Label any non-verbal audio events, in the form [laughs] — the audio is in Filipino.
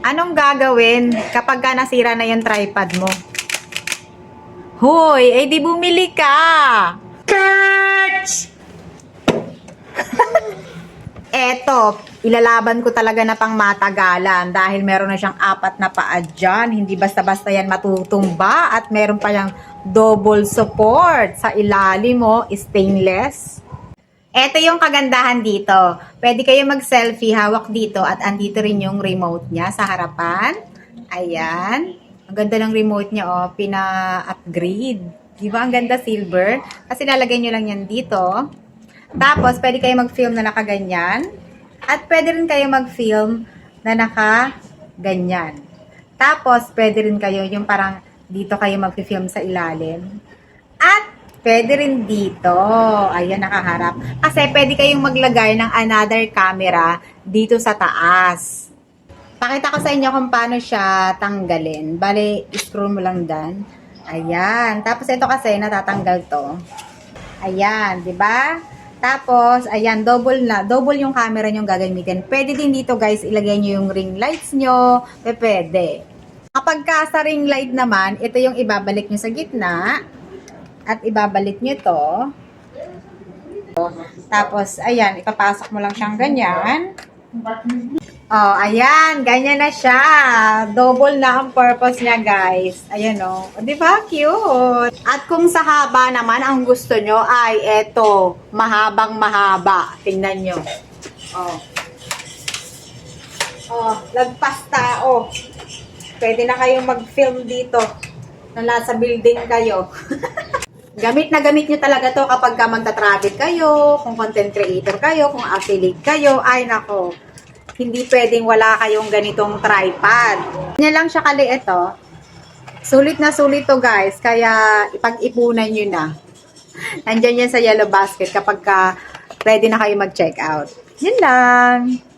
Anong gagawin kapag ka nasira na yung tripod mo? Hoy, eh di bumili ka! Catch! Eto, ilalaban ko talaga na pang matagalan dahil meron na siyang apat na paa dyan. Hindi basta-basta yan matutumba at meron pa yung double support sa ilalim mo, stainless. Ito yung kagandahan dito. Pwede kayo mag-selfie, hawak dito at andito rin yung remote niya sa harapan. Ayan. Ang ganda ng remote niya, oh. Pina-upgrade. Di ba? Ang ganda silver. Kasi lalagay nyo lang yan dito. Tapos, pwede kayo mag-film na nakaganyan. At pwede rin kayo mag-film na naka-ganyan. Tapos, pwede rin kayo yung parang dito kayo mag-film sa ilalim. Pwede rin dito. Ayan, nakaharap. Kasi pwede kayong maglagay ng another camera dito sa taas. Pakita ko sa inyo kung paano siya tanggalin. Bale, screw mo lang dan. Ayan. Tapos ito kasi natatanggal to. Ayan, di ba? Tapos, ayan, double na. Double yung camera nyo gagamitin. Pwede din dito, guys, ilagay nyo yung ring lights nyo. Pwede. Kapag ka sa ring light naman, ito yung ibabalik nyo sa gitna. At ibabalik nyo to. Tapos, ayan, ipapasok mo lang siyang ganyan. Oh, ayan, ganyan na siya. Double na ang purpose niya, guys. Ayan, oh. Di ba? Cute. At kung sa haba naman, ang gusto nyo ay eto, mahabang mahaba. Tingnan nyo. Oh. Oh, lagpas tao. Pwede na kayong mag-film dito na nasa building kayo. [laughs] Gamit na gamit nyo talaga to kapag ka magta-travel kayo, kung content creator kayo, kung affiliate kayo, ay nako, hindi pwedeng wala kayong ganitong tripod. Yan lang siya kaliit to. Sulit na sulit to guys, kaya ipag-ipunan nyo na. Nandyan yan sa yellow basket kapag ka ready na kayo mag-check out. Yun lang.